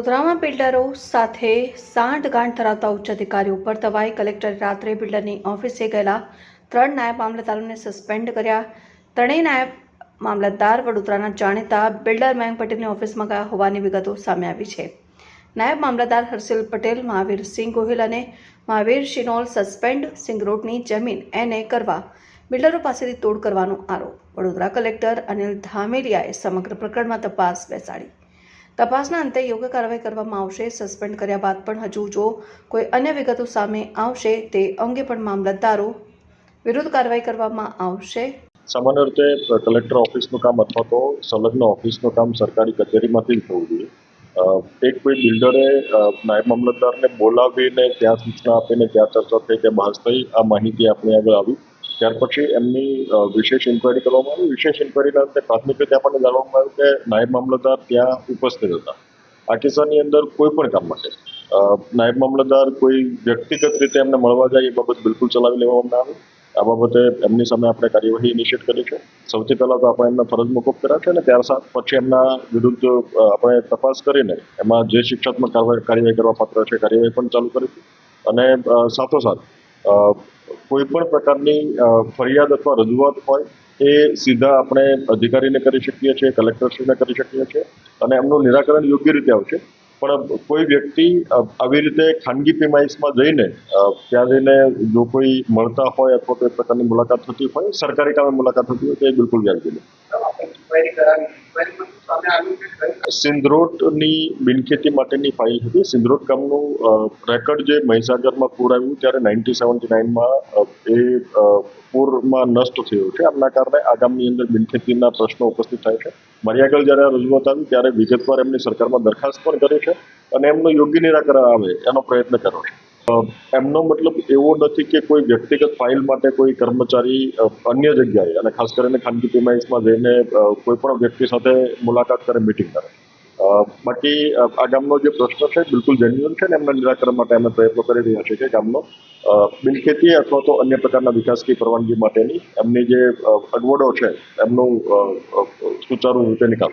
વડોદરામાં બિલ્ડરો સાથે સાંઠગાંઠ ધરાવતા ઉચ્ચ અધિકારીઓ ઉપર તવાઈ કલેક્ટરે રાત્રે બિલ્ડરની ઓફિસે ગયેલા ત્રણ નાયબ મામલતદારોને સસ્પેન્ડ કર્યા. ત્રણેય નાયબ મામલતદાર વડોદરાના જાણીતા બિલ્ડર મયંક પટેલની ઓફિસમાં ગયા હોવાની વિગતો સામે આવી છે. નાયબ મામલતદાર હર્ષિલ પટેલ, મહાવીર સિંહ ગોહિલ અને મહાવીર શિનોલ સસ્પેન્ડ સિંગ રોડની જમીન એને કરવા બિલ્ડરો પાસેથી તોડ કરવાનો આરોપ. વડોદરા કલેક્ટર અનિલ ધામેલિયાએ સમગ્ર પ્રકરણમાં તપાસ બેસાડી. તપાસના અંતે યોગ્ય કાર્યવાહી કરવામાં આવશે, સસ્પેન્ડ કર્યા બાદ પણ હજુ જો કોઈ અન્ય વિગતો સામે આવશે, તે અંગે પણ મામલતદારો વિરુદ્ધ કાર્યવાહી કરવામાં આવશે. સામાન્ય રીતે કલેક્ટર ઓફિસનું કામ અથવા તો સંલગ્ન ઓફિસનું કામ સરકારી કચેરીમાંથી જ થવું જોઈએ. એક કોઈ બિલ્ડરે નાયબ મામલતદારને બોલાવીને ત્યાં સૂચના આપીને ત્યાં ચર્ચા થઈ કે બહાર થઈ, આ માહિતી આપણી આગળ આવી. ત્યાર પછી એમની વિશેષ ઇન્કવાયરી કરવામાં આવી. વિશેષ ઇન્કવાયરીના અંતે પ્રાથમિક રીતે આપણને જાણવામાં આવ્યું કે નાયબ મામલતદાર ત્યાં ઉપસ્થિત હતા. આ કિસ્સાની અંદર કોઈ પણ કામ માટે. નાયબ મામલતદાર કોઈ વ્યક્તિગત રીતે એમને મળવા જાય એ બાબત બિલકુલ ચલાવી લેવામાં આવે. આ બાબતે એમની સામે આપણે કાર્યવાહી ઇનિશિયેટ કરી છે. સૌથી પહેલાં તો આપણે એમને ફરજ મોકૂફ કર્યા છે અને ત્યાર સાથ પછી એમના વિરુદ્ધ આપણે તપાસ કરીને એમાં જે શિક્ષાત્મક કાર્યવાહી કરવા પાત્ર છે કાર્યવાહી પણ ચાલુ કરી અને સાથોસાથ અ, કોઈ પણ પ્રકારની ફરિયાદ અથવા રજૂઆત હોય એ સીધા આપણે અધિકારીને કરી શકીએ છીએ કલેક્ટરશ્રીને કરી શકીએ છીએ અને એમનું નિરાકરણ યોગ્ય રીતે આવશે. પણ કોઈ વ્યક્તિ આવી રીતે ખાનગી પ્રિમાઇસમાં જઈને ત્યાં જઈને જો કોઈ મળતા હોય અથવા કોઈ પ્રકારની મુલાકાત થતી હોય સરકારી કામે મુલાકાત થતી હોય તો એ બિલકુલ વ્યાજબી નથી. સિંધરોટની બિનખેતી માટેની ફાઇલ હતી. સિંદ્રોટ ગામનું રેકર્ડ જે મહીસાગરમાં પૂર આવ્યું ત્યારે નાઇન્ટી સેવન્ટી નાઇનમાં એ પૂરમાં નષ્ટ થયું છે આમના કારણે આ ગામની અંદર બિનખેતીના પ્રશ્નો ઉપસ્થિત થાય છે. મારી આગળ જ્યારે રજૂઆત આવી ત્યારે વિગતવાર એમની સરકારમાં દરખાસ્ત પણ કરી છે અને એમનું યોગ્ય નિરાકરણ આવે એનો પ્રયત્ન કર્યો છે. એમનો મતલબ એવો નથી કે કોઈ વ્યક્તિગત ફાઇલ માટે કોઈ કર્મચારી અન્ય જગ્યાએ અને ખાસ કરીને ખાનગી પ્રિમાઇસમાં જઈને કોઈ પણ વ્યક્તિ સાથે મુલાકાત કરે મિટિંગ કરે. બાકી આ ગામનો જે પ્રશ્ન છે, બિલકુલ જેન્યુઅન છે ને એમના નિરાકરણ માટે અમે પ્રયત્નો કરી રહ્યા છીએ કે ગામનો બિનખેતી અથવા તો અન્ય પ્રકારના વિકાસની પરવાનગી માટેની એમની જે અગવડો છે, એમનું સુચારુ રીતે નિકાલ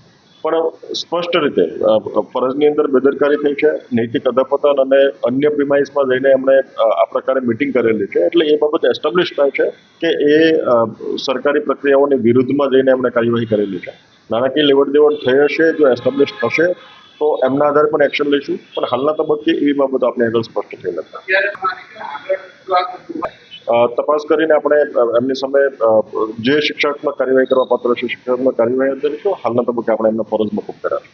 પણ સ્પષ્ટ રીતે ફરજની અંદર બેદરકારી થઈ છે, નૈતિક અધપતન અને અન્ય પ્રિમાઇસમાં જઈને એમણે આ પ્રકારે મિટિંગ કરેલી છે. એટલે એ બાબત એસ્ટાબ્લિશ થાય છે કે એ સરકારી પ્રક્રિયાઓની વિરુદ્ધમાં જઈને એમણે કાર્યવાહી કરેલી છે. નાણાકીય લેવડ દેવડ થઈ હશે, જો એસ્ટાબ્લિશ થશે, તો એમના આધારે પણ એક્શન લઈશું. પણ હાલના તબક્કે એવી બાબત આપણે આગળ સ્પષ્ટ થઈ નથી. તપાસ કરીને આપણે એમની સામે જે શિક્ષાત્મક કાર્યવાહી કરવા પાત્ર છે શિક્ષાત્મક કાર્યવાહી કરીશું હાલના તબક્કે આપણે એમને ફરજ મોકૂફ કર્યા છે